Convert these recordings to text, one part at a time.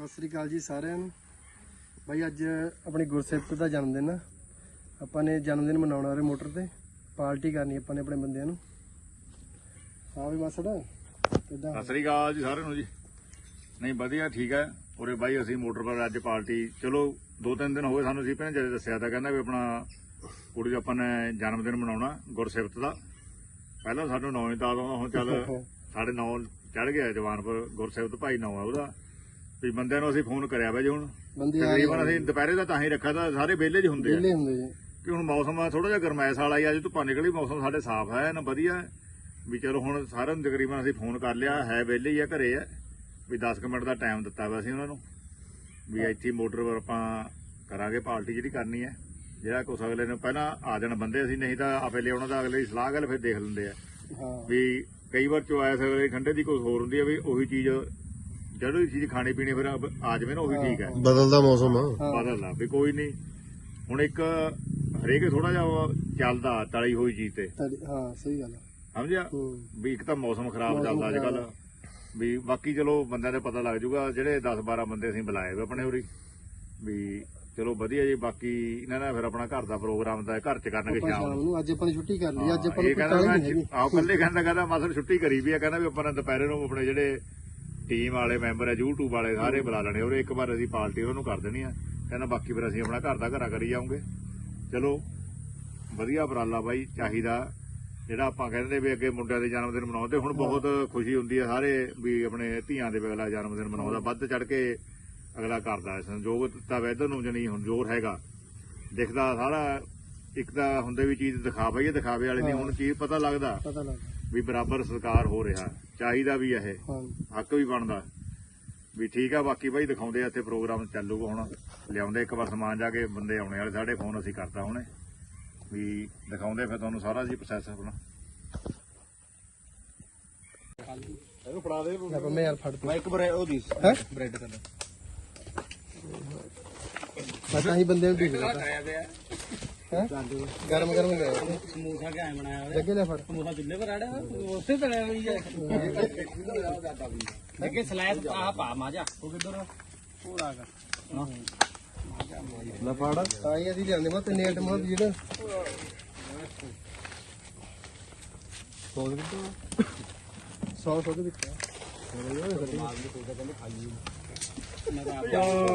ਸਤਿ ਸ੍ਰੀ ਅਕਾਲ ਜੀ ਸਾਰਿਆਂ ਨੂੰ। ਬਾਈ ਅੱਜ ਆਪਣੀ ਗੁਰਸਿਫਤ ਦਾ ਜਨਮ ਦਿਨ ਆ। ਆਪਾਂ ਨੇ ਜਨਮ ਦਿਨ ਮਨਾਉਣਾ ਉਹਦੇ ਮੋਟਰ ਤੇ। ਪਾਰਟੀ ਕਰਨੀ ਆਪਾਂ ਨੇ ਆਪਣੇ ਬੰਦਿਆਂ ਨੂੰ। ਹਾਂ ਵੀ ਮਾਸੜ ਕਿੱਦਾਂ? ਸਤਿ ਸ੍ਰੀ ਅਕਾਲ ਜੀ ਸਾਰਿਆਂ ਨੂੰ ਜੀ। ਨਹੀਂ ਵਧੀਆ ਠੀਕ ਹੈ। ਉਰੇ ਬਾਈ ਅਸੀਂ ਮੋਟਰ ਪਰ ਅੱਜ ਪਾਰਟੀ ਚਲੋ ਦੋ ਤਿੰਨ ਦਿਨ ਹੋ ਗਏ ਸਾਨੂੰ ਸੀ ਪਹਿਲਾਂ ਜਦੋਂ ਦੱਸਿਆ ਤਾਂ ਕਹਿੰਦਾ ਵੀ ਆਪਣਾ ਕੁੜੀ ਦਾ ਆਪਾਂ ਨੇ ਜਨਮ ਦਿਨ ਮਨਾਉਣਾ ਗੁਰਸਿਫਤ ਦਾ। ਪਹਿਲਾਂ ਸਾਨੂੰ ਨੌਂ ਤਾਂ ਆਉਂਦਾ ਹੁਣ ਚੱਲ ਸਾਡੇ ਨੌ ਚੜ ਗਿਆ ਜਵਾਨਪੁਰ ਗੁਰਸਿਫਤ ਭਾਈ ਨੌਂ ਆ ਉਹਦਾ। ਵੀ ਬੰਦਿਆਂ ਨੂੰ ਅਸੀਂ ਫੋਨ ਕਰਿਆ ਵਾ ਜੀ ਹੁਣ। ਬੰਦੇ ਆ ਤਕਰੀਬਨ ਅਸੀਂ ਦੁਪਹਿਰੇ ਦਾ ਤਾਂ ਹੀ ਰੱਖਿਆ ਤਾਂ ਸਾਰੇ ਵਿਹਲੇ 'ਚ ਹੁੰਦੇ ਆ। ਵਿਹਲੇ ਹੁੰਦੇ ਜੀ। ਕਿ ਹੁਣ ਮੌਸਮ ਥੋੜਾ ਜਿਹਾ ਗਰਮੈਸ਼ ਵਾਲਾ ਹੀ ਅੱਜ ਧੁੱਪਾਂ ਨਿਕਲੀ ਮੌਸਮ ਸਾਡੇ ਸਾਫ਼ ਹੈ ਨਾ ਵਧੀਆ। ਹੈ। ਵੀ ਚਲੋ ਹੁਣ ਸਾਰਿਆਂ ਨੂੰ ਤਕਰੀਬਨ ਅਸੀਂ ਫੋਨ ਕਰ ਲਿਆ ਹੈ ਵਿਹਲੇ ਹੀ ਆ ਘਰੇ ਆ। ਵੀ 10 ਕੁ ਮਿੰਟ ਦਾ ਟਾਈਮ ਦਿੱਤਾ ਵਾ ਅਸੀਂ ਉਹਨਾਂ ਨੂੰ। ਵੀ ਇੱਥੇ ਹੀ ਮੋਟਰ ਪਰ ਆਪਾਂ ਕਰਾਂਗੇ ਪਾਰਟੀ ਜਿਹੜੀ ਕਰਨੀ ਹੈ। ਜਿਹੜਾ ਕੁਛ ਅਗਲੇ ਨੂੰ ਪਹਿਲਾਂ ਆ ਜਾਣ ਬੰਦੇ ਅਸੀਂ ਨਹੀਂ ਤਾਂ ਆਪੇ ਲਿਆਉਣਾ ਤਾਂ ਅਗਲੇ ਦੀ ਸਲਾਹ ਗੱਲ ਫਿਰ ਦੇਖ ਲੈਂਦੇ ਆ। ਹਾਂ। ਵੀ ਕਈ ਵਾਰ ਚੁਆਇਸ ਅਗਲੇ ਦੀ ਠੰਡੇ ਦੀ ਕੁਝ ਹੋਰ ਹੁੰਦੀ ਹੈ ਵੀ ਉਹੀ ਚੀਜ਼ ਜਿਹੜੀ ਚੀਜ਼ ਖਾਣੀ ਪੀਣੀ ਫਿਰ ਅਬ ਆ ਜਾਵੇ ਨਾ ਉਹੀ ਠੀਕ ਹੈ। ਬਦਲਦਾ ਮੌਸਮ। ਆ। ਬਦਲਦਾ ਵੀ ਕੋਈ ਨਹੀਂ। ਹੁਣ ਇੱਕ ਹਰੇਕ ਥੋੜਾ ਜਿਹਾ ਉਹ ਚੱਲਦਾ ਤਲੀ ਹੋਈ ਚੀਜ਼ ਤੇ। ਹਾਂ ਸਹੀ ਗੱਲ ਆ। ਸਮਝਿਆ? ਹੂੰ। ਵੀ ਇੱਕ ਤਾਂ ਮੌਸਮ ਖਰਾਬ ਮੌਸਮ ਚੱਲਦਾ ਅੱਜ ਖਰਾਬ ਕੱਲ ਵੀ ਬਾਕੀ ਚਲੋ ਬੰਦਿਆਂ ਦਾ ਪਤਾ ਲੱਗ ਜਾਊਗਾ ਜਿਹੜੇ 10 12 ਬੰਦੇ ਅਸੀਂ ਬੁਲਾਏ ਵੇ ਆਪਣੇ ਉਰੀ ਵੀ ਚਲੋ ਵਧੀਆ ਜੀ ਬਾਕੀ ਇਹਨਾਂ ਦਾ ਫਿਰ ਆਪਣਾ ਘਰ ਦਾ ਪ੍ਰੋਗਰਾਮ ਦਾ ਘਰ ਚ ਕਰਨਗੇ ਆਪਾਂ ਸ਼ਾਮ ਸ਼ਾਮ ਨੂੰ ਨੂੰ ਅੱਜ ਆਪਾਂ ਨੇ ਛੁੱਟੀ ਕਰ ਲਈ ਅੱਜ ਆਪਾਂ ਇਹ ਨੂੰ ਕੋਈ ਕਹਿੰਦਾ ਕਾਹਲੀ ਮੈਂ ਨਹੀਂ ਹੈਗੀ। ਆਹ ਕੱਲੇ ਕਹਿੰਦਾ ਕਹਿੰਦਾ ਮਾਸਰ ਛੁੱਟੀ ਕਰੀ ਵੀ ਆ ਕਹਿੰਦਾ ਵੀ ਆਪਾਂ ਨੇ ਦੁਪਹਿਰੇ ਨੂੰ ਆਪਣੇ ਜਿਹੜੇ ਟੀਮ ਵਾਲੇ ਮੈਂਬਰ ਆ YouTube ਵਾਲੇ ਸਾਰੇ ਬੁਲਾ ਲੈਣੇ। ਔਰ ਇੱਕ ਵਾਰ ਅਸੀਂ ਪਾਰਟੀ ਉਹਨਾਂ ਨੂੰ ਕਰ ਦੇਣੀ ਆ। ਕਹਿੰਦਾ ਬਾਕੀ ਫਿਰ ਅਸੀਂ ਆਪਣਾ ਘਰ ਦਾ ਘਰਾ ਕਰੀ ਜਾਵਾਂਗੇ ਚਲੋ ਵਧੀਆ ਉਪਰਾਲਾ ਬਾਈ ਚਾਹੀਦਾ। ਜਿਹੜਾ ਆਪਾਂ ਕਹਿੰਦੇ ਵੀ ਅੱਗੇ ਮੁੰਡਿਆਂ ਦੇ ਜਨਮ ਦਿਨ ਮਨਾਉਂਦੇ ਹੁਣ ਬਹੁਤ ਖੁਸ਼ੀ ਹੁੰਦੀ ਹੈ ਸਾਰੇ ਵੀ ਆਪਣੇ ਧੀਆਂ ਦੇ ਅਗਲਾ ਜਨਮ ਦਿਨ ਮਨਾਉਂਦਾ। ਵੱਧ ਚੜ ਕੇ ਅਗਲਾ ਕਰਦਾ ਹੈ। ਸੰਯੋਗ ਤਾਂ ਵੈਦਰ ਨੂੰ ਜਣੀ ਹੁਣ ਜ਼ੋਰ ਹੈਗਾ। ਦਿਖਦਾ ਸਾਰਾ ਇੱਕ ਤਾਂ ਹੁੰਦੇ ਵੀ ਚੀਜ਼ ਦਿਖਾਵਾ ਹੀ ਹੈ, ਦਿਖਾਵੇ ਵਾਲੇ ਦੀ ਹੁਣ ਚੀਜ਼ ਪਤਾ ਲੱਗਦਾ। ਪਤਾ ਲੱਗ ਵੀ ਬਰਾਬਰ ਸਤਿਕਾਰ ਹੋ ਰਿਹਾ ਚਾਹੀਦਾ ਵੀ ਇਹ। ਹੱਕ ਵੀ ਬਣਦਾ ਵੀ ਠੀਕ ਆ ਬਾਕੀ ਬਾਈ ਦਿਖਾਉਂਦੇ ਆ ਇੱਥੇ ਪ੍ਰੋਗਰਾਮ ਚੱਲੂਗਾ ਹੁਣ ਲਿਆਉਂਦੇ ਇੱਕ ਵਾਰ ਸਮਾਨ ਜਾ ਕੇ ਬੰਦੇ ਆਉਣੇ ਵਾਲੇ ਸਾਡੇ ਫੋਨ ਅਸੀਂ ਕਰਤਾ ਹੁਣੇ। ਵੀ ਦਿਖਾਉਂਦੇ ਫਿਰ ਤੁਹਾਨੂੰ ਸਾਰਾ ਜੀ ਪ੍ਰੋਸੈਸ ਆਪਣਾ। ਇਹਨੂੰ ਫੜਾ ਦੇ ਪੰਮੇ ਯਾਰ ਫੜ ਮੈਂ ਇੱਕ ਬਰੇ ਉਹ ਦੀ ਹੈ? ਬ੍ਰੈਡ ਕਰ ਮੈਂ ਤਾਂ ਹੀ ਬੰਦੇ ਨੂੰ ਢੀਕ ਦਿੱਤਾ ਹੈ? ਗਰਮ ਗਰਮ ਆਇਆ। ਸਮੋਸਾ ਕਿਆ ਬਣਾਇਆ ਹੋਇਆ? ਜੱਗੇ ਲੈ ਫੜ। ਸਮੋਸਾ ਚੁੱਲ੍ਹੇ ਪਰ ਆੜਾ ਉਸੇ ਤਰ੍ਹਾਂ ਹੋਈ ਹੈ ਲੱਗੇ ਸਲਾਇਸ ਆਹ ਪਾ ਮਾਜਾ ਉਹ ਕਿੱਧਰ ਆ? ਉਹ ਆ ਗਿਆ ਲੈ ਫੜ। ਤਾਂ ਹੀ ਅਸੀਂ ਲਿਆਂਦੇ ਮਾ ਤਿੰਨੇ ਆਈਟਮਾਂ ਵੀ ਜਿਹੜਾ ਸੌ ਸੌ ਦੇ ਵਿੱਚ ਆ।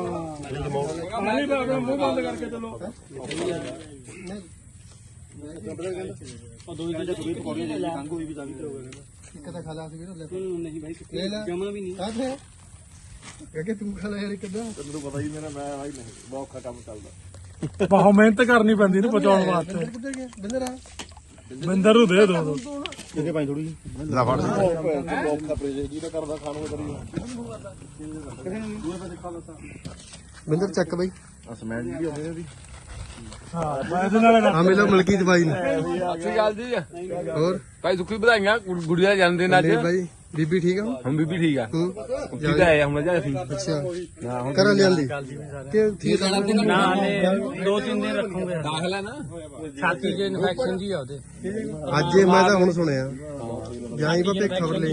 ਨਹੀਂ ਬਾਬਾ ਮੂੰਹ ਬੰਦ ਕਰਕੇ ਚਲੋ ਨਹੀਂ ਉਹ ਦੋ ਹੀ ਥੋੜੀ ਪਕੌੜੀਆਂ ਦੇ ਕੰਗ ਹੋਈ ਵੀ ਤਾਂ ਵੀ ਇੱਕ ਤਾਂ ਖਾ ਲਾ ਸੀ ਵੀਰ ਲੈ ਫੜ। ਨਹੀਂ ਭਾਈ ਲੈ ਲੈ ਜਮਾ ਵੀ ਨਹੀਂ ਕਾਹਦੇ ਕਿ ਤੂੰ ਖਾ ਲੈ ਯਾਰ ਇੱਕ ਅੱਧਾ ਤੈਨੂੰ ਪਤਾ ਹੀ ਮੇਰਾ ਮੈਂ ਭਾਈ ਨਹੀਂ ਬਹੁਤ ਔਖਾ ਕੰਮ ਚੱਲਦਾ ਬਹੁਤ ਮਿਹਨਤ ਕਰਨੀ ਪੈਂਦੀ ਨੇ ਪਹੁੰਚਾਉਣ ਵਾਸਤੇ। ਬਿੰਦਰ ਕਿੱਧਰ ਗਿਆ? ਬਿੰਦਰ ਆ। ਬਿੰਦਰ ਨੂੰ ਦੇ ਦੋ ਦੋ। ਲੈ ਫੜ। ਬਿੰਦਰ ਚੱਕ ਬਈ। ਸਮੈਂਟ ਵੀ ਹੁੰਦੀ ਇਹਦੀ। ਹਾਂ ਮੈਂ ਇਹਦੇ ਨਾਲ ਗੱਲ- ਆ ਮਿਲੋ ਮਲਕੀਤ ਬਾਈ ਨੂੰ। ਸਤਿ ਸ਼੍ਰੀ ਅਕਾਲ ਜੀ। ਹੋਰ? ਭਾਈ ਸੁੱਖੀ ਵਧਾਈਆਂ ਗੁੜੀਆ ਦਾ ਜਨਮ ਦਿਨ ਅੱਜ। ਲੈ ਬਾਈ। ਬੀਬੀ ਠੀਕ ਆ ਹੁਣ? ਹੁਣ ਬੀਬੀ ਠੀਕ ਆ। ਹੂੰ। ਜਿੱਦ ਆਇਆ ਹੁਣ ਜਾ ਅਸੀਂ ਅੱਛਾ। ਕਰ ਲਿਆਂਦੀ? ਕਿ ਠੀਕ ਆ? ਦੋ ਤਿੰਨ ਦਿਨ ਰੱਖੂਗੇ। ਦਾਖਲਾ ਨਾ? ਛਾਤੀ 'ਚ ਇਨਫੈਕਸ਼ਨ ਜੀ ਆ ਉਹਦੇ। ਅੱਜ ਇਹ ਮੈਂ ਤਾਂ ਹੁਣ ਸੁਣਿਆ। ਜਾਈ ਬਾਪੇ ਖਬਰ ਲੈ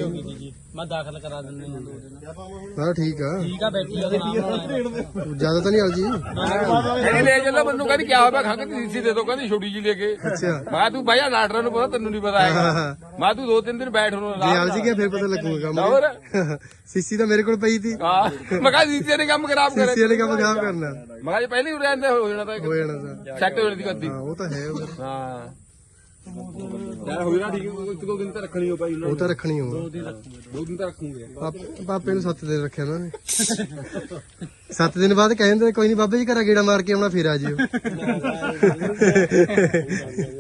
ਮੈਂ ਦਾਖਲ ਕਰਾ ਦਿੰਦੇ ਹਾਂ। ਦੋ ਦਿਨ ਹਾਂ ਠੀਕ ਆ ਠੀਕ ਆ ਬੈਠੀ ਉਹਦੇ ਜ਼ਿਆਦਾ ਤਾਂ ਨਹੀਂ ਆਲ ਜੀ। ਕਹਿੰਦੀ ਲੈ ਚੱਲੋ ਮੈਨੂੰ ਕਹਿੰਦੀ ਕੀ ਹੋਇਆ ਖੰਗ ਦੀ ਸੀਸੀ ਦੇ ਦੋ ਕਹਿੰਦੀ ਛੋਟੀ ਜੀ ਲੈ ਕੇ। ਅੱਛਾ। ਮੈਂ ਤੂੰ ਭਾਈਆ ਡਾਕਟਰਾਂ ਨੂੰ ਪਤਾ ਤੈਨੂੰ ਨਹੀਂ ਪਤਾ ਹੈਗਾ। ਮੈਂ ਤੂੰ ਦੋ ਤਿੰਨ ਦਿਨ ਬੈਠ ਹੁਣ ਜੇ ਆਲ ਜੀ ਗਿਆ ਫਿਰ ਪਤਾ ਲੱਗੂਗਾ ਹੋਰ? ਕੰਮ ਸੀਸੀ ਤਾਂ ਮੇਰੇ ਕੋਲ ਪਈ ਸੀ। ਹਾਂ। ਮੈਂ ਕਿਹਾ ਸੀਸੀ ਨੇ ਕੰਮ ਖਰਾਬ ਕਰੇ। ਸੀਸੀ ਵਾਲੇ ਕੰਮ ਖਰਾਬ ਕਰਨਾ। ਮੈਂ ਕਿਹਾ ਜੀ ਪਹਿਲੇ ਹੀ ਉਰੇ ਆਂਦੇ ਹੋ ਜਾਣਾ ਤਾਂ ਹੋ ਜਾਣਾ ਸੈੱਟ ਹੋ ਜਾਣੀ ਗੱਦੀ। ਹਾਂ ਉਹ ਤਾਂ ਹੈ। ਹਾਂ। ਯਾਰ ਹੋ ਠੀਕ ਇੱਕ ਦੋ ਦਿਨ ਤਾਂ ਰੱਖਣੀ ਹੋ ਭਾਈ ਉਹ ਤਾਂ ਰੱਖਣੀ ਹੋ। ਦੋ ਦਿਨ ਤਾਂ ਰੱਖੂਗੇ। ਪਾਪ- ਨੂੰ 7 ਦਿਨ ਰੱਖਿਆ ਉਹਨਾਂ ਨੇ। 7 ਦਿਨ ਬਾਅਦ ਕਹਿੰਦੇ ਕੋਈ ਨਹੀਂ ਬਾਬੇ ਜੀ ਘਰਾ ਗੇੜਾ ਮਾਰ ਕੇ ਆਉਣਾ ਫਿਰ ਆ ਜਿਓ।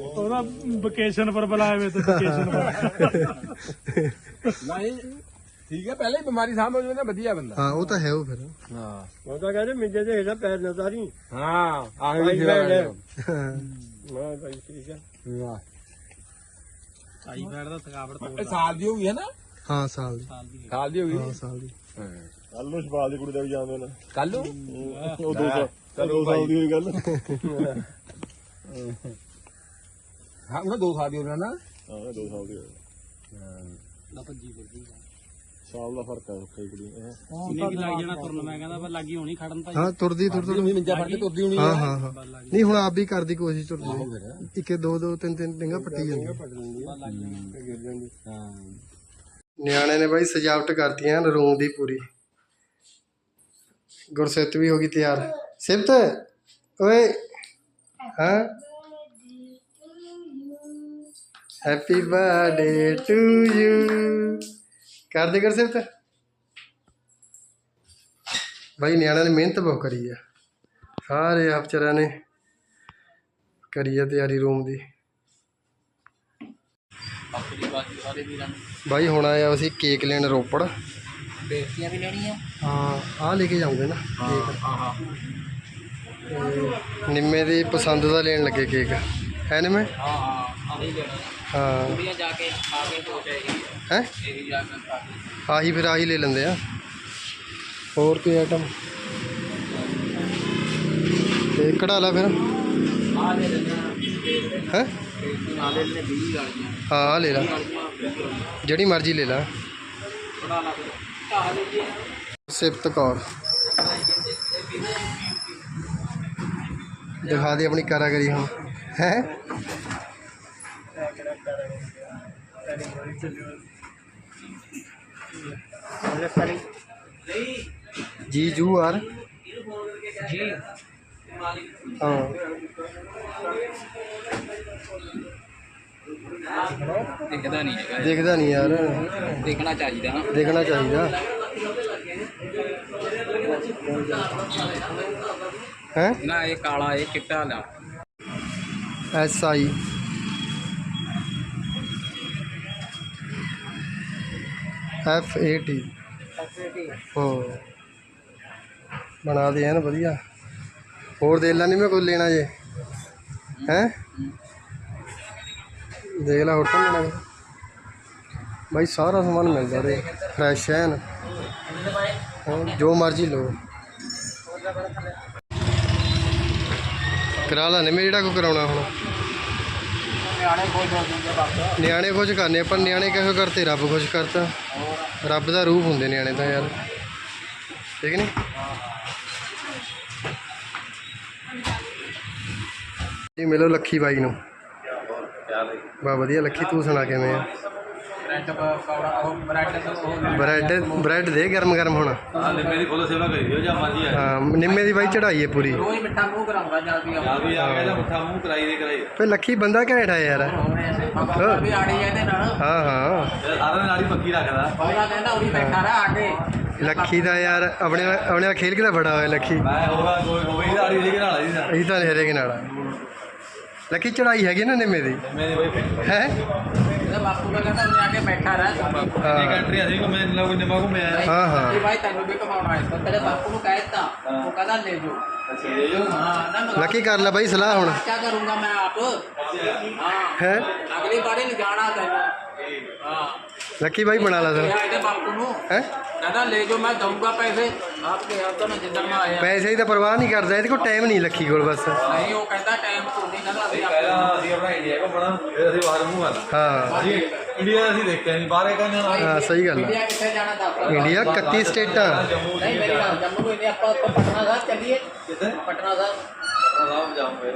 ਉਹਦਾ ਵਕੇਸ਼ਨ ਪਰ ਬੁਲਾਏ ਵੇ ਤੇ ਵਕੇਸ਼ਨ ਪਰ। ਨਹੀਂ ਠੀਕ ਹੈ ਪਹਿਲੇ ਹੀ ਬਿਮਾਰੀ ਸਾਂਭ ਹੋ ਜਾਵੇ ਨਾ ਵਧੀਆ ਬੰਦਾ। ਹਾਂ ਉਹ ਤਾਂ ਹੈ ਉਹ ਫਿਰ। ਹਾਂ। ਉਹ ਤਾਂ ਕਹਿੰਦੇ ਮਿੰਜੇ ਦੇ ਇਹਦਾ ਪੈਰ ਨਾ ਤਾਰੀ। ਹਾਂ ਆਹੀ ਵੀ ਖਿਲਾ ਮੈਂ ਭਾਈ ਠੀਕ ਆ ਵਾਹ। ਦਾ ਥਕਾਵਟ ਸਾਲ ਦੀ ਹੋ ਗਈ ਹੈ ਨਾ? ਹਾਂ ਸਾਲ ਦੀ। ਸਾਲ ਦੀ ਸਾਲ ਦੀ ਹੋ ਹਾਂ ਗਈ ਸਾਲ ਦੀ। ਕੱਲ ਨੂੰ ਸ਼ਪਾਲ ਦੀ ਕੁੜੀ ਦਾ ਵੀ ਜਾਂਦੇ ਨੇ ਕੱਲ ਨੂੰ? ਉਹ ਦੋ ਸਾਲ ਦੋ ਸਾਲ ਦੀ ਹੋਈ ਗੱਲ। ਹਾਂ ਉਹਨਾਂ ਦੋ ਸਾਲ ਦੀ ਹੋ ਨਾ? ਹਾਂ ਦੋ ਸਾਲ ਦੀ ਹੋਈ। ਨਾ ਭੱਜੀ ਫਿਰਦੀ। ਸਾਲ ਦਾ ਫ਼ਰਕ ਆ ਕਈ ਕੁੜੀ ਕਿੰਨੇ ਕੀ ਲੱਗ ਜਾਣਾ ਤੁਰਨ ਮੈਂ ਕਹਿੰਦਾ ਪਰ ਲੱਗੀ ਹੋਣੀ ਖੜਨ ਤਾਂ ਹਾਂ। ਤੁਰਦੀ ਤੁਰ ਤੁਰ ਮੰਜਾ ਫੜ ਕੇ ਤੁਰਦੀ ਹੋਣੀ ਹਾਂ ਹਾਂ ਹਾਂ। ਨਹੀਂ ਹੁਣ ਆਪ ਵੀ ਕਰਦੀ ਕੋਸ਼ਿਸ਼ ਤੁਰਦੀ ਇੱਕੇ ਦੋ ਦੋ ਤਿੰਨ ਤਿੰਨ ਡਿੰਗਾ ਪੱਟੀ ਜਾਂਦੀ। ਹਾਂ। ਨਿਆਣੇ ਨੇ ਬਾਈ ਸਜਾਵਟ ਕਰਤੀਆਂ ਰੂਮ ਦੀ ਪੂਰੀ। ਗੁਰਸਿੱਤ ਵੀ ਹੋ ਗਈ ਤਿਆਰ। ਸਿਫਤ ਓਏ। ਹਾਂ। ਹੈਪੀ ਬਰਥਡੇ ਟੂ ਯੂ ਕਰ ਦੇ ਗੁਰਸਿੱਤ ਬਾਈ ਨਿਆਣਿਆਂ ਨੇ ਮਿਹਨਤ ਬਹੁਤ ਕਰੀ ਆ। ਸਾਰੇ ਅਫਸਰਾਂ ਨੇ ਕਰੀ ਆ ਤਿਆਰੀ ਰੂਮ ਦੀ। ਬਾਈ ਹੁਣ ਆਇਆ ਅਸੀਂ ਕੇਕ ਲੈਣ ਰੋਪੜ। ਬੇਸਤੀਆਂ ਵੀ ਲੈਣੀਆਂ। ਹਾਂ ਆ ਲੈ ਕੇ ਜਾਉਂਗੇ ਨਾ ਕੇਕ। ਹਾਂ ਹਾਂ ਨਿੰਮੇ ਦੀ ਪਸੰਦ ਦਾ ਲੈਣ ਲੱਗੇ ਕੇਕ। ਹੈ ਨਿੰਮੇ? ਹਾਂ ਹਾਂ ਆਹੀ ਲੈਣਾ ਹਾਂ। ਕੁੜੀਆਂ ਜਾ ਕੇ ਖਾ ਕੇ ਸੋਚ ਇਹੀ ਹੈ? ਇਹੀ ਜਾ ਕੇ ਖਾ ਕੇ। ਆਹੀ ਫਿਰ ਆਹੀ ਲੈ ਲੈਂਦੇ ਆ। ਹੋਰ ਕੋਈ ਆਈਟਮ ਤੇ ਕਢਾ ਲਾ ਫਿਰ। ਆ ਲੈ ਲੈਣਾ ਹੈ? ਨਾਲ ਲੈ ਲੈਣੇ 20 ਵਾਲੀਆਂ। ਹਾਂ ਆਹ ਲੈ ਜਿਹੜੀ ਮਰਜ਼ੀ ਲੈ ਲਾ। ਜੀ ਸਿਫਤ ਕੌਰ। ਦਿਖਾ ਦੇ ਆਪਣੀ ਕਾਰਾਗਰੀ ਹੁਣ। ਹੈ? ਜੀ ਜੂ ਆਰ। ਜੀ। ਹਾਂ। ਦਿਖਦਾ ਨਹੀਂ ਹੈਗਾ। ਦੇਖਦਾ ਨਹੀਂ ਯਾਰ। ਦੇਖਣਾ ਚਾਹੀਦਾ। ਨਾ ਦੇਖਣਾ ਚਾਹੀਦਾ। ਹੈ? ਨਾ ਇਹ ਕਾਲਾ ਇਹ ਚਿੱਟਾ ਲਾ S I. F A T ਹੋ ਬਣਾ ਦੇ ਐਨ ਵਧੀਆ। ਹੋਰ ਦੇ ਲਾ ਨਹੀਂ ਮੈਂ ਕੋਈ ਲੈਣਾ ਜੇ। ਹੈ? ਦੇਖ ਲੈ ਹੋਰ ਤਾਂ ਲੈਣਾ। ਬਾਈ ਸਾਰਾ ਸਮਾਨ ਮਿਲਦਾ ਰੇ। ਫਰੈਸ਼ ਐਨ। ਜੋ ਮਰਜ਼ੀ ਲਓ। ਕਰਾ ਲਾ ਨੇ ਮੈਂ ਜਿਹੜਾ ਕੋ ਕਰਾਉਣਾ ਹੁਣ। ਨਿਆਣੇ ਖੁਸ਼ ਹੋ ਜੂਗੇ ਬਸ। ਨਿਆਣੇ ਖੁਸ਼ ਕਰਨੇ ਆਪਾਂ ਨਿਆਣੇ ਕਿਹੋ ਕਰਤੇ ਰੱਬ ਖੁਸ਼ ਕਰਤਾ। ਰੱਬ ਦਾ ਰੂਪ ਹੁੰਦੇ ਨਿਆਣੇ ਤਾਂ ਯਾਰ। ਠੀਕ ਨਹੀਂ ਜੀ ਮਿਲੋ ਲੱਖੀ ਬਾਈ ਨੂੰ। ਬਾ ਵਧੀਆ ਲੱਖੀ ਤੂੰ ਸੁਣਾ ਕਿਵੇਂ ਆ? ਬ੍ਰੈਡ ਪਕੌੜਾ ਉਹ ਬ੍ਰੈਡ ਉਹ ਬ੍ਰੈਡ ਬ੍ਰੈਡ ਦੇ ਗਰਮ ਗਰਮ ਹੁਣ। ਹਾਂ ਨਿੰਮੇ ਦੀ ਫੁੱਲ ਸੇਵਾ ਕਰੀ ਦਿਓ ਜਾਂ ਮਰਜ਼ੀ ਆ। ਹਾਂ ਨਿੰਮੇ ਦੀ ਬਾਈ ਚੜਾਈ ਹੈ ਪੂਰੀ। ਰੋਜ਼ ਮਿੱਠਾ ਮੂੰਹ ਕਰਾਉਂਗਾ ਜਲਦੀ ਆ ਵੀ ਆ ਗਿਆ ਜਾਂ ਮੁੱਠਾ ਮੂੰਹ ਕਰਾਈ ਦੇ ਕਰਾਈ ਫੇ ਲੱਖੀ ਬੰਦਾ ਘੈਂਟ ਆ ਯਾਰ। ਵੀ ਆੜੀ ਨਾਲ। ਹਾਂ ਹਾਂ। ਇਹ ਸਾਰਾ ਨਾਲੀ ਪੱਕੀ ਰੱਖਦਾ। ਪੌੜਾ ਕਹਿੰਦਾ ਉਰੀ ਬੈਠਾ ਰਹਾ ਆ ਕੇ। ਲੱਖੀ ਦਾ ਯਾਰ ਆਪਣੇ ਨਾਲ- ਆਪਣੇ ਨਾਲ ਖੇਲ ਕੇ ਤਾਂ ਬੜਾ ਹੋਇਆ ਲੱਖੀ? ਮੈਂ ਹੋਗਾ ਕੋਈ ਹੋਵੇ ਹੀ ਨਾਲੀ ਦੀ ਨਾਲ ਦੀ ਅਸੀਂ ਤਾਂ ਹਰੇਕ ਨਾਲ ਆ। ਲੱਖੀ ਚੜਾਈ ਹੈਗੀ ਨਾ ਨਿੰਮੇ ਦੀ? ਮੇਰੇ ਬਈ ਹੈ? ਬਾਪੂ ਨੂੰ ਕਹਿਤਾ ਉਹ ਕਹਿੰਦਾ ਲੱਕੀ ਕਰ ਲੈ ਭਾਈ ਸਲਾਹ ਹੁਣ। ਕੀ ਕਰੂੰਗਾ ਮੈਂ ਆਪ? ਹਾਂ। ਹੈ? ਅਗਲੀ ਵਾਰੀ ਨਹੀਂ ਜਾਣਾ ਤੈਨੂੰ। ਲੱਕੀ ਬਾਈ ਬਣਾ ਲਾ ਸਰ क्या है बापू नु ਹੈ कहना ले जो मैं दूंगा पैसे आपके यहाँ तो ना जिधर में आया ਪੈਸੇ ਦੀ ਤਾਂ ਪਰਵਾਹ ਨਹੀਂ ਕਰਦਾ ਇਹਦੇ ਕੋਲ ਟਾਈਮ ਨਹੀਂ ਲੱਕੀ ਕੋਲ ਬਸ नहीं वो कहता टाइम तो नहीं कहता अभी आप- ਪਹਿਲਾਂ ਅਸੀਂ ਆਪਣਾ ਇੰਡੀਆ ਘੁੰਮਣਾ ਫਿਰ ਅਸੀਂ ਬਾਹਰ ਮੂੰਹ ਕਰਨਾ ਹਾਂ ਅਸੀਂ ਇੰਡੀਆ ਅਸੀਂ ਦੇਖਿਆ ਨਹੀਂ ਬਾਹਰ ਇਹ ਕਹਿੰਦੇ ਨਾ ਹਾਂ ਸਹੀ ਗੱਲ इंडिया ਹੈ कितने जाना था ਇੰਡੀਆ 31 ਸਟੇਟਾਂ ਜੰਮੂ नहीं मेरी बात जम्मू में नहीं आप आप पटना साहब चलिए ਕਿੱਥੇ पटना साहब ਆਰਾਮ ਜਾਉਂਗੇ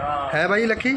हाँ ਹੈ ਬਾਈ ਲੱਕੀ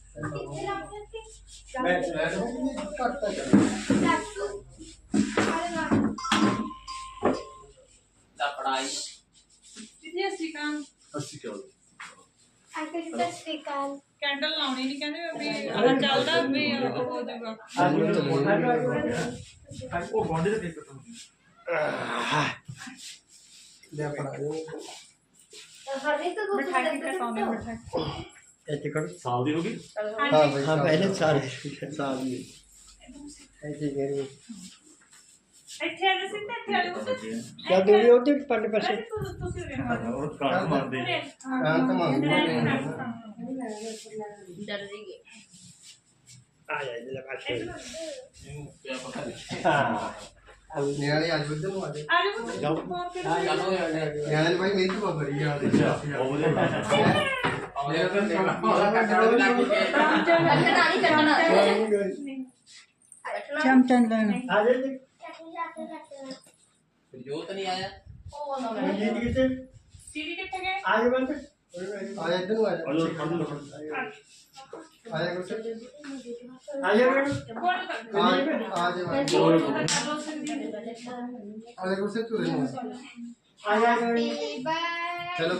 पढ़ाई कैंडल लाउनी नहीं कहने अभी अगर चलता अभी हो जाएगा वो बॉडी से देखो तुम ले पढ़ाई हर एक तो। बिठा के करता हूँ मैं बिठा ਇੱਥੇ ਕਰ। ਸਾਲ ਦੀ ਹੋ ਗਈ? ਹਾਂ ਬਾਈ ਹਾਂ ਪਹਿਲੇ ਸਾਰੇ ਸਾਲ ਦੀ ਐਸੀ ਕਰੀ ਇੱਥੇ ਆ ਜਾ ਸਿੰਧਾ ਇੱਥੇ ਆ ਜਾ ਪੁੱਤ ਚੱਲ ਦੂਰੀ ਉਹਦੇ ਪਰਲੇ ਪਾਸੇ। ਤੁਸੀਂ ਆਓ। ਉਹ ਕਾਂ ਮਾਰਦੇ। ਕਾਂ ਤਾਂ ਮੰਗ ਡਰ ਰਹੀ ਹੈ। ਆ ਜਾ ਇਹਦੇ ਪਾਸੇ ਕਿਆ ਪਤਾ ਨਹੀਂ ਹਾਂ। ਨਿਆਣੇ ਅੱਜ ਉੱਧਰ ਨੂੰ ਆ ਜਾ ਜਾ ਫੋਨ ਕਰੋ। ਨਿਆਣੇ ਭਾਈ ਮੇਰੀ ਤੋਂ ਬੜੀ ਆ। ਰਹੀ ਆਉਂਦੇ ਤਾਂ ਸੇਵਾ ਉਹਦਾ ਕੱਟੜਾ ਵੀ ਲੱਗ ਗਿਆ ਕੱਟਣਾ ਨਹੀਂ ਕੱਟਣਾ ਕੱਟਣਾ ਆ ਜਾ ਜੀ ਜੋਤ ਨਹੀਂ ਆਇਆ ਉਹ ਨਾ ਮੈਂ ਜੀ ਕਿਤੇ ਸੀਡੀ ਕਿੱਥੇ ਗਏ ਆ ਜਾ ਬੰਦ ਆ ਜਾ ਇੱਧਰ ਨੂੰ ਆ ਜਾ ਆ ਜਾ ਗੁਰਸੇ ਆ ਜਾ ਮੈਡਮ ਫੋਨ ਕਰ। ਆ ਆ ਜਾ ਆ ਜਾ ਗੁਰਸੇ ਤੂੰ ਰਹਿ ਆ ਜਾ ਚਲੋ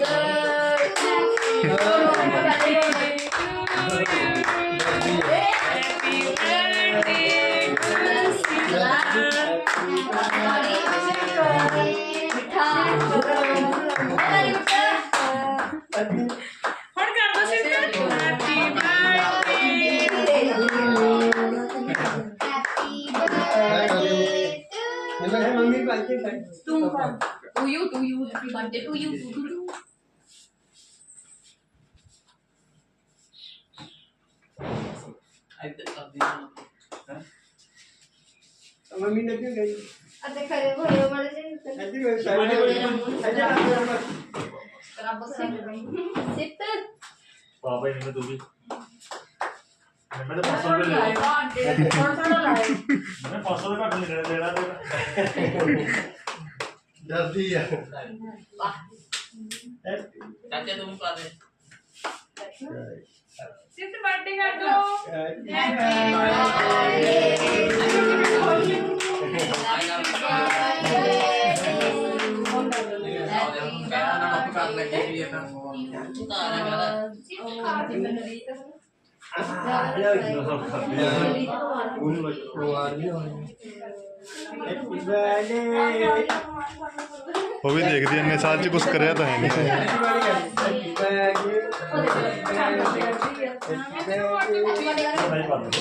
ਹੁਣ ਕਰ ਦੋ ਸਿੰਧਾ happy birthday mummy Bhai K To you, to you, happy birthday to you, to you. ਇੱਧਰ ਕਰ ਦਿਓ ਮੰਮੀ ਨੇ ਕਿਉਂ ਗਈ ਅਤੇ ਖਰੇ ਹੋਏ ਵਾਲੇ ਦੇ ਇੱਧਰ ਵੇ ਸਾਈਡ ਇੱਧਰ ਰੱਬ ਸਿੰਘ ਸਿੱਤ ਬਾਬਾ ਜੀ ਨੇ ਤੂੰ ਵੀ ਮੈਂ ਤਾਂ ਥੋੜਾ ਲਾਏ ਬਾਡੇ ਥੋੜਾ ਥੋੜਾ ਲਾਏ। ਮੈਂ 500 ਦੇ ਘੱਟ ਨਹੀਂ ਦੇਣਾ ਦੇਣਾ। ਤੇ ਡਰਦੀ ਆ ਚਾਚਾ ਤੂੰ ਪਾ ਦੇ। ਸਿੰਧ ਬਰਥਡੇ ਕਰ ਦੋ ਨਾ ਉਹ ਆ ਰਹੀ ਉਹ ਵੀ ਦੇਖਦੀ ਇੰਨੇ ਸਾਲ ਚ ਕੁਝ ਕਰਿਆ ਤਾਂ ਹੈ ਨਹੀਂ।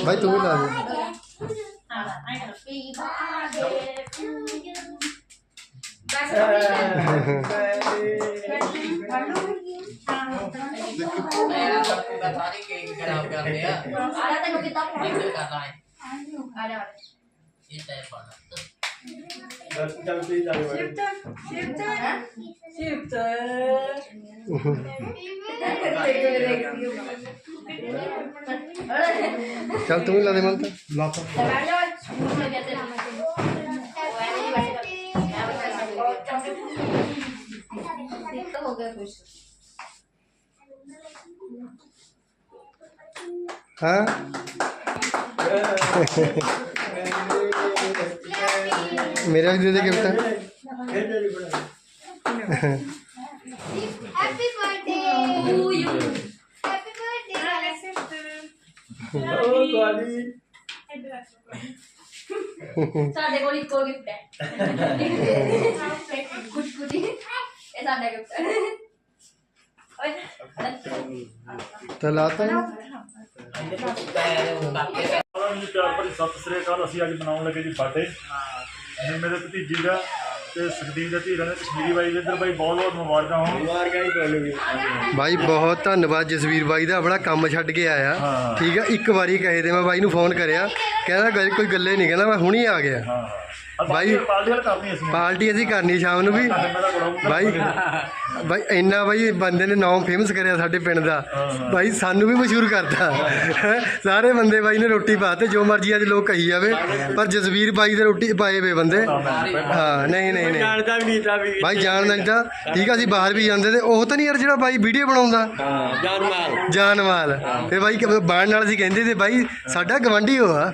ਭਾਈ ਤੂੰ ਵੀ ਲਾ ਦੇ ਮੇਰਾ ਕਰੂਗਾ ਸਾਰੀ ਕੇਕ ਖਰਾਬ ਕਰਦੇ ਆ ਆਇਆ ਤੈਨੂੰ ਕਿੱਦਾਂ ਇੱਧਰ ਕਰਨਾ ਹੈ ਆ ਜਾ ਇਹ ਤੈ ਪਾਣਾ ਗਾਲੀ ਸਾਡੇ ਕੋਲ ਇੱਕੋ ਗਿਫਟ ਹੈ। ਕੁਝ ਕੁਝ ਇਹ ਸਾਡਾ ਗਿਫਟ ਹੈ। ਤਾਂ ਲਾਤਾ ਨੂੰ। ਪਿਆਰ ਭਰੀ ਸਤਿ ਸ੍ਰੀ ਅਕਾਲ। ਅਸੀਂ ਅੱਜ ਮਨਾਉਣ ਲੱਗੇ ਜੀ ਬਰਥਡੇ ਮੇਰੇ ਭਤੀਜੀ ਦਾ ਤੇ ਸੁਖਦੀਪ ਦਾ ਧੀਰਾਂ ਦੇ ਕਸ਼ਮੀਰੀ ਬਾਈ ਦੇ ਇੱਧਰ ਬਾਈ ਬਹੁਤ ਬਹੁਤ ਮੁਬਾਰਕਾਂ ਹੋਣ। ਬਾਈ ਬਹੁਤ ਧੰਨਵਾਦ ਜਸਵੀਰ ਬਾਈ ਦਾ ਆਪਣਾ ਕੰਮ ਛੱਡ ਕੇ ਆਇਆ। ਹਾਂ। ਠੀਕ ਆ ਇੱਕ ਵਾਰੀ ਕਹੇ ਤੇ ਮੈਂ ਬਾਈ ਨੂੰ ਫੋਨ ਕਰਿਆ। ਕਹਿੰਦਾ ਗੱਲ- ਕੋਈ ਗੱਲੇ ਨਹੀਂ ਕਹਿੰਦਾ ਮੈਂ ਹੁਣੀ ਆ ਗਿਆ। ਹਾਂ। ਬਾਈ- ਪਾਰਟੀ ਵਾਲ ਕਰਨੀ ਅਸੀਂ। ਪਾਰਟੀ ਅਸੀਂ ਕਰਨੀ ਸ਼ਾਮ ਨੂੰ ਵੀ। ਬਾਈ ਬਾਈ ਇੰਨਾ ਬਾਈ ਬੰਦੇ ਨੇ ਨਾਮ ਫੇਮਸ ਕਰਿਆ ਸਾਡੇ ਪਿੰਡ ਦਾ। ਬਾਈ ਸਾਨੂੰ ਵੀ ਮਸ਼ਹੂਰ ਕਰਤਾ। ਸਾਰੇ ਬੰਦੇ ਬਾਈ ਨੇ ਰੋਟੀ ਪਾਤੇ ਜੋ ਮਰਜ਼ੀ ਅੱਜ ਲੋਕ ਕਹੀ ਜਾਵੇ ਪਰ ਜਸਵੀਰ ਬਾਈ ਦੇ ਰੋਟੀ ਪਾਏ ਵੇ ਬੰਦੇ। ਹਾਂ ਨਹੀਂ ਨਹੀਂ ਨਹੀਂ। ਜਾਣਦਾ ਵੀ ਨਹੀਂ ਤਾਂ ਵੀ। ਬਾਈ ਜਾਣਦਾ ਨਹੀਂ ਤਾਂ। ਠੀਕ ਆ ਅਸੀਂ ਬਾਹਰ ਵੀ ਜਾਂਦੇ ਤੇ ਉਹ ਤਾਂ ਨਹੀਂ ਯਾਰ ਜਿਹੜਾ ਬਾਈ ਵੀਡੀਓ ਬਣਾਉਂਦਾ। ਜਾਨ ਮਾਲ ਜਾਨਵਾਲ ਤੇ ਬਾਈ ਬਾਣ ਨਾਲ ਅਸੀਂ ਕਹਿੰਦੇ ਤੇ ਬਾਈ ਸਾਡਾ ਗਵੰਡੀ ਹੋ ਆ।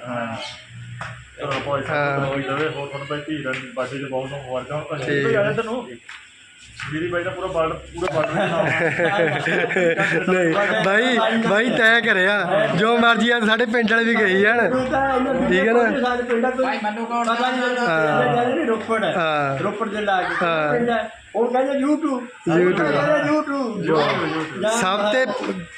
ਭਾਈ ਸਾਹਿਬ ਹੋਈ ਜਾਵੇ ਹੋਰ ਤੁਹਾਨੂੰ ਬਾਈ ਧੀਰਾਂ ਦੀ ਬਾਟੇ ਦੇ ਬਹੁਤ ਬਹੁਤ ਮੁਬਾਰਕਾਂ ਹੋਣ ਠੀਕ ਕਸ਼ਮੀਰੀ ਆਇਆ ਤੈਨੂੰ ਮੇਰੀ ਬਾਈ ਦਾ ਪੂਰਾ ਬਾਰਡਰ ਪੂਰਾ ਬਾਰਡਰ ਨਹੀਂ ਬਾਈ ਬਾਈ ਤੈਅ ਕਰਿਆ ਜੋ ਮਰਜ਼ੀ ਆ ਸਾਡੇ ਪਿੰਡ ਵਾਲੇ ਵੀ ਕਹੀ ਜਾਣ। ਠੀਕ ਹੈ ਨਾ? ਸਾਡੇ ਪਿੰਡਾਂ ਤੋਂ ਭਾਈ ਮੈਨੂੰ ਕੌਣ ਪਤਾ ਨਹੀਂ ਰੋਪੜ ਰੋਪੜ ਦੇ ਲਾ ਕੇ ਹਾਂ। ਪਿੰਡ ਹੈ। ਹੁਣ ਕਹਿੰਦੇ YouTube YouTube ਸਭ ਤੇ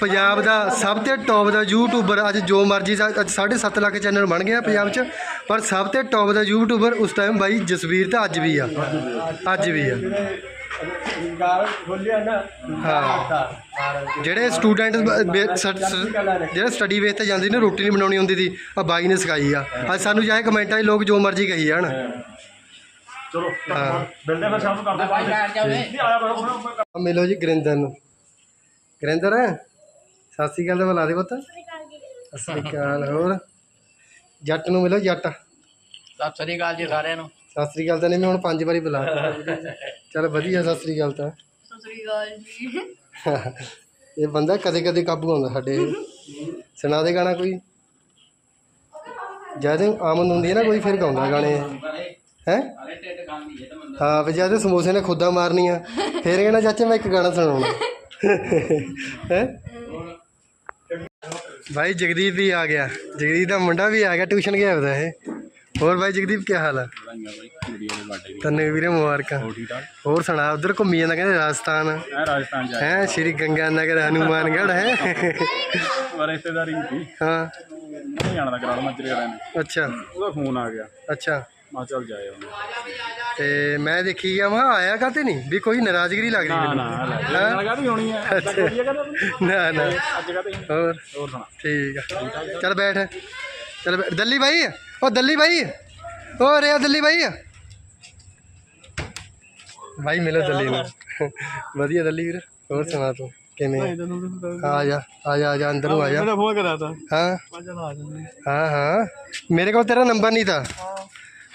ਪੰਜਾਬ ਦਾ ਸਭ ਤੇ ਟੌਪ ਦਾ ਯੂਟਿਊਬਰ ਅੱਜ ਜੋ ਮਰਜ਼ੀ ਅੱਜ 7.5 ਲੱਖ ਚੈਨਲ ਬਣ ਗਿਆ ਪੰਜਾਬ 'ਚ ਪਰ ਸਭ ਤੇ ਟੌਪ ਦਾ ਯੂਟਿਊਬਰ ਉਸ ਟਾਈਮ ਬਾਈ ਜਸਵੀਰ ਤਾਂ ਅੱਜ ਵੀ ਆ। ਅੱਜ ਵੀ ਆ। ਹਾਂ। ਜਿਹੜੇ ਸਟੂਡੈਂਟ ਜਿਹੜੇ ਸਟੱਡੀ ਬੇਸ ਤੇ ਜਾਂਦੇ ਨੇ ਰੋਟੀ ਨਹੀਂ ਬਣਾਉਣੀ ਹੁੰਦੀ ਸੀ ਆ ਬਾਈ ਨੇ ਸਿਖਾਈ ਆ। ਅੱਜ ਸਾਨੂੰ ਚਾਹੇ ਕਮੈਂਟਾਂ 'ਚ ਲੋਕ ਜੋ ਮਰਜ਼ੀ ਕਹੀ ਜਾਣ। ਚਲੋ ਹਾਂ ਮਿਲਦੇ ਮੈਂ ਸ਼ਾਮ ਨੂੰ ਕਰਦੇ ਭਾਈ ਬੈਠ ਜਾਵੇ ਨਹੀਂ ਆਇਆ ਮੈਂ ਆ ਮਿਲੋ ਜੀ ਗੁਰਿੰਦਰ ਨੂੰ। ਗੁਰਿੰਦਰ ਸਤਿ ਸ਼੍ਰੀ ਅਕਾਲ ਦਾ ਬੁਲਾ ਦੇ ਪੁੱਤ। ਸਤਿ ਸ਼੍ਰੀ ਅਕਾਲ ਹੋਰ? ਜੱਟ ਨੂੰ ਮਿਲੋ ਜੱਟ। ਸਤਿ ਸ੍ਰੀ ਅਕਾਲ ਜੀ ਸਾਰਿਆਂ ਨੂੰ। ਸਤਿ ਸ਼੍ਰੀ ਅਕਾਲ ਤਾਂ ਨਹੀਂ ਮੈਂ ਹੁਣ ਪੰਜ ਵਾਰੀ ਬੁਲਾ ਚਲ ਵਧੀਆ ਸਤਿ ਸ਼੍ਰੀ ਅਕਾਲ ਤਾਂ। ਸਤਿ ਸ੍ਰੀ ਅਕਾਲ ਜੀ। ਇਹ ਬੰਦਾ ਕਦੇ ਕਦੇ ਕਾਬੂ ਆਉਂਦਾ ਸਾਡੇ। ਸੁਣਾ ਦੇ ਗਾਣਾ ਕੋਈ? ਜਦ ਆਮਦ ਹੁੰਦੀ ਹੈ ਨਾ ਕੋਈ ਫਿਰ ਗਾਉਂਦਾ ਗਾਣੇ। ਹੈ? ਹਾਂ ਵੀ ਜਦ ਸਮੋਸੇ ਨੇ ਖੁੱਦਾ ਮਾਰਨੀਆਂ ਫਿਰ ਕਹਿਣਾ ਚਾਚਾ ਮੈਂ ਇੱਕ ਗਾਣਾ ਸੁਣਾਉਣਾ। ਹੈ? ਭਾਈ ਜਗਦੀਪ ਵੀ ਆ ਗਿਆ। ਜਗਦੀਪ ਦਾ ਮੁੰਡਾ ਵੀ ਆ ਗਿਆ ਟਿਊਸ਼ਨ ਗਿਆ ਉਹਦਾ ਇਹ। ਹੋਰ ਭਾਈ ਜਗਦੀਪ ਕੀ ਹਾਲ ਆ? ਤੈਨੂੰ ਵੀਰੇ ਮੁਬਾਰਕਾਂ। ਹੋਰ ਸੁਣਾ ਉਧਰ ਘੁੰਮੀ ਜਾਂਦਾ ਕਹਿੰਦੇ ਰਾਜਸਥਾਨ। ਮੈਂ ਰਾਜਸਥਾਨ ਜਾ ਹੈ ਸ਼੍ਰੀ ਗੰਗਾ ਨਗਰ ਹਨੂਮਾਨਗੜ੍ਹ ਹੈ? ਰਿਸ਼ਤੇਦਾਰੀ ਹਾਂ। ਨਹੀਂ ਜਾਣਾ ਦਾ ਕਰਾਲ ਮੱਜਰੇ ਵਾਲਿਆਂ ਨੇ ਅੱਛਾ। ਉਹਦਾ ਫੋਨ ਆ ਗਿਆ। ਅੱਛਾ। ਮੈਂ ਕਿਹਾ ਚੱਲ ਜਾਏ ਹੁਣ। ਤੇ ਮੈਂ ਦੇਖੀ ਗਿਆ ਮੈਂ ਆਇਆ ਕਾਤੇ ਨਹੀਂ? ਵੀ ਕੋਈ ਨਾਰਾਜ਼ਗੀ ਲੱਗ ਰਹੀ ਨਾ ਮੈਨੂੰ। ਨਾ ਲੈ ਨਾਲ ਕਾਹਦੀ ਹੋਣੀ ਹੈ ਅੱਜ ਤੱਕ ਵਧੀਆ ਕਹਦਾ ਨਾ ਨਾ। ਅੱਜ ਹੋਰ। ਹੋਰ ਸੁਣਾ। ਠੀਕ ਆ। ਚੱਲ ਬੈਠ। ਚੱਲ ਬੈਠ ਦੱਲੀ ਭਾਈ ਉਹ ਦੱਲੀ ਭਾਈ ਉਹ ਰਿਆ ਦੱਲੀ ਭਾਈ ਭਾਈ ਮਿਲੋ ਦੱਲੀ ਨੂੰ। ਵਧੀਆ ਦੱਲੀ ਵੀਰ। ਹੋਰ ਸੁਣਾ ਤੂੰ ਕਿਵੇਂ ਆ? ਆ ਜਾ ਆ ਜਾ ਆ ਜਾ ਅੰਦਰ ਨੂੰ ਆ ਜਾ। ਫੋਨ ਕਰਾ ਤਾ ਹਾਂ ਚਲ ਆ ਜਾਂਦੇ। ਹਾਂ ਹਾਂ। ਮੇਰੇ ਕੋਲ ਤੇਰਾ ਨੰਬਰ ਨਹੀਂ था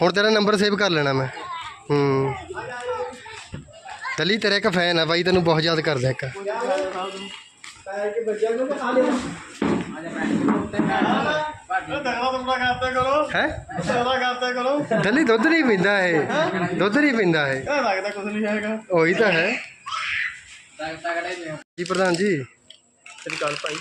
ਹੁਣ ਤੇਰਾ ਨੰਬਰ ਸੇਵ ਕਰ ਲੈਣਾ ਮੈਂ। ਹੂੰ। ਦਲੀ ਤੇਰਾ ਇੱਕ ਫੈਨ ਆ ਬਾਈ, ਤੈਨੂੰ ਬਹੁਤ ਯਾਦ ਕਰਦਾ ਇੱਕ। ਤਗੜਾ ਤੁਮਰਾ ਕਰਤੇ ਕਰੋ ਹੈ? ਤਗੜਾ ਕਰਤੇ ਕਰੋ ਦਲੀ ਦੁੱਧ ਨਹੀਂ ਪੀਂਦਾ ਇਹ। ਦੁੱਧ ਨਹੀਂ ਪੀਂਦਾ ਇਹ। ਲੱਗਦਾ ਕੁਝ ਨਹੀਂ ਹੈਗਾ ਉਹੀ ਤਾਂ ਹੈ। ਜੀ ਪ੍ਰਧਾਨ ਜੀ। ਤੇਰੀ ਗੱਲ ਭਾਈ।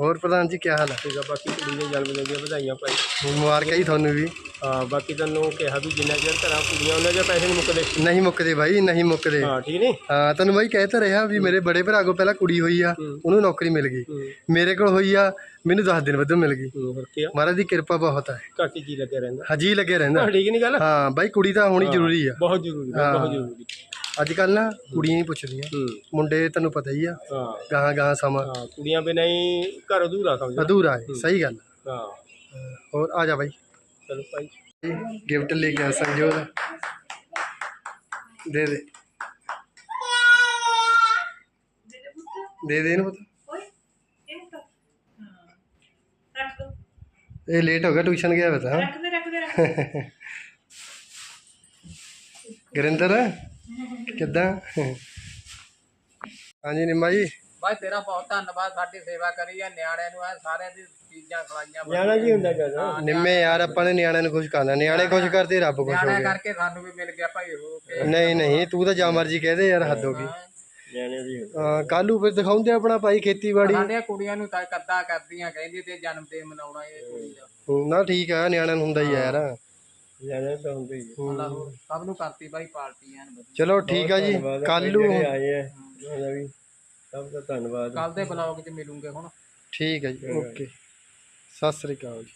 ਹੋਰ ਪ੍ਰਧਾਨ ਜੀ ਕੀ ਹਾਲ ਹੈ ਠੀਕ ਆ ਬਾਕੀ ਕੁੜੀ ਦੇ ਜਨਮ ਦਿਨ ਦੀਆਂ ਵਧਾਈਆਂ ਭਾਈ ਮੁਬਾਰਕਾਂ ਜੀ ਤੁਹਾਨੂੰ ਵੀ। ਹਾਂ ਬਾਕੀ ਤੈਨੂੰ ਕਿਹਾ ਵੀ ਜਿੰਨਾ ਚਿਰ ਘਰਾਂ ਕੁੜੀਆਂ ਉਹਨਾਂ ਦੇ ਪੈਸੇ ਨਹੀਂ ਮੁੱਕਦੇ। ਨਹੀਂ ਮੁੱਕਦੇ ਬਾਈ ਨਹੀਂ ਮੁੱਕਦੇ। ਹਾਂ ਠੀਕ ਨਹੀਂ ਹਾਂ ਤੈਨੂੰ ਬਾਈ ਕਹਿ ਤਾਂ ਰਿਹਾ ਵੀ ਮੇਰੇ ਬੜੇ ਭਰਾ ਕੋਲ ਪਹਿਲਾਂ ਕੁੜੀ ਹੋਈ ਆ ਉਹਨੂੰ ਨੌਕਰੀ ਮਿਲ ਗਈ। ਮੇਰੇ ਕੋਲ ਹੋਈ ਆ ਮੈਨੂੰ 10 ਦਿਨ ਵੱਧ ਮਿਲ ਗਈ। ਹੋਰ ਕੀ ਆ ਮਹਾਰਾਜ ਦੀ ਕਿਰਪਾ ਬਹੁਤ ਹੈ ਘੱਟ ਹੀ ਜੀ ਲੱਗਿਆ ਰਹਿੰਦਾ। ਹਜੀ ਲੱਗਿਆ ਰਹਿੰਦਾ। ਹਾਂ, ਠੀਕ ਨਹੀਂ ਗੱਲ? ਹਾਂ ਬਾਈ ਕੁੜੀ ਤਾਂ ਹੋਣੀ ਜ਼ਰੂਰੀ ਆ। ਬਹੁਤ ਜ਼ਰੂਰੀ ਆ, ਬਹੁਤ ਜ਼ਰੂਰੀ। ਅੱਜ ਕੱਲ ਨਾ ਕੁੜੀਆਂ ਹੀ ਪੁੱਛਦੀਆਂ। ਹੂੰ। ਮੁੰਡੇ ਤੈਨੂੰ ਪਤਾ ਹੀ ਆ। ਹਾਂ। ਗਾਹਾਂ ਗਾਹਾਂ ਸਮਾਂ। ਹਾਂ ਕੁੜੀਆਂ ਬਿਨਾਂ ਹੀ ਘਰ ਅਧੂਰਾ ਸਮਝ। ਅਧੂਰਾ ਹੈ ਸਹੀ ਗੱਲ। ਹਾਂ। ਹੋਰ ਆ ਜਾ ਬਾਈ। ਚਲੋ ਭਾਈ। ਗਿਫਟ ਲੈ ਕੇ ਆ ਸੰਜੋਤ ਦੇ। ਦੇ ਦੇ। ਦੇ ਇਹਨੂੰ ਪਤਾ। ਰੱਖ ਦੋ ਇਹ ਲੇਟ ਹੋ ਗਿਆ ਟਿਊਸ਼ਨ ਗਿਆ ਬਤਾ ਰੱਖਦੇ ਰੱਖਦੇ ਰੱਖ ਗੁਰਿੰਦਰ। ਕਿੱਦਾਂ? ਹਾਂਜੀ ਨਿੰਮਾ ਜੀ। ਭਾਈ ਤੇਰਾ ਬਹੁਤ ਧੰਨਵਾਦ ਸਾਡੀ ਸੇਵਾ ਕਰੀ ਆ ਨਿਆਣਿਆਂ ਨੂੰ ਐ ਸਾਰਿਆਂ ਦੀ ਚੀਜ਼ਾਂ ਖਲਾਈਆਂ ਨਿਆਣਾ ਕੀ ਹੁੰਦਾ ਕਹਿੰਦਾ ਨਿੰਮੇ ਯਾਰ ਆਪਾਂ ਨੇ ਨਿਆਣਿਆਂ ਨੂੰ ਕੁਝ ਕਰਨਾ। ਨਿਆਣੇ ਕੁਝ ਕਰਦੇ ਰੱਬ ਕੁਝ ਹੋ ਨਿਆਣਿਆਂ ਗਿਆ। ਕਰਕੇ ਸਾਨੂੰ ਵੀ ਮਿਲ ਗਿਆ ਭਾਈ ਹੋ ਕੇ। ਨਹੀਂ ਨਹੀਂ ਤੂੰ ਤਾਂ ਜਾ ਮਰਜ਼ੀ ਕਹਦੇ ਯਾਰ ਹੱਦ ਹੋ ਗਈ। ਨਿਆਣੇ ਦੀ ਹਾਂ ਕੱਲੂ ਫਿਰ ਦਿਖਾਉਂਦੇ ਆਪਣਾ ਭਾਈ ਖੇਤੀਬਾੜੀ। ਸਾਡੀਆਂ ਕੁੜੀਆਂ ਨੂੰ ਤਾਂ ਕੱਦਾ ਕਰਦੀਆਂ ਕਹਿੰਦੀ ਤੇ ਜਨਮ ਦਿਨ ਮਨਾਉਣਾ ਇਹ ਕੁੜੀ ਦਾ। ਹੂੰ, ਨਾ ਠੀਕ ਆ ਨਿਆਣਿਆਂ ਨੂੰ ਹੁੰਦਾ ਹੀ ਆ ਯਾਰ। ਨਿਆਣੇ ਤਾਂ ਹੁੰਦੇ ਹੀ ਆ। ਅੱਲਾ ਹੋਰ ਸਭ ਨੂੰ ਕਰਤੀ ਭਾਈ ਪਾਰਟੀ ਐਨ ਵਧੀਆ। ਚਲੋ ਠੀਕ ਆ ਜੀ ਧੰਨਵਾਦ ਕੱਲੂ ਜਿਹੜੇ ਆਏ ਆ ਉਹਨਾਂ ਵੀ ਸਭ ਦਾ ਧੰਨਵਾਦ। ਕੱਲ ਦੇ ਬਲੌਗ 'ਚ ਮਿਲੂਗੇ ਹੁਣ। ਠੀਕ ਹੈ ਜੀ। ਓਕੇ। ਸਤਿ ਸ੍ਰੀ ਅਕਾਲ ਜੀ।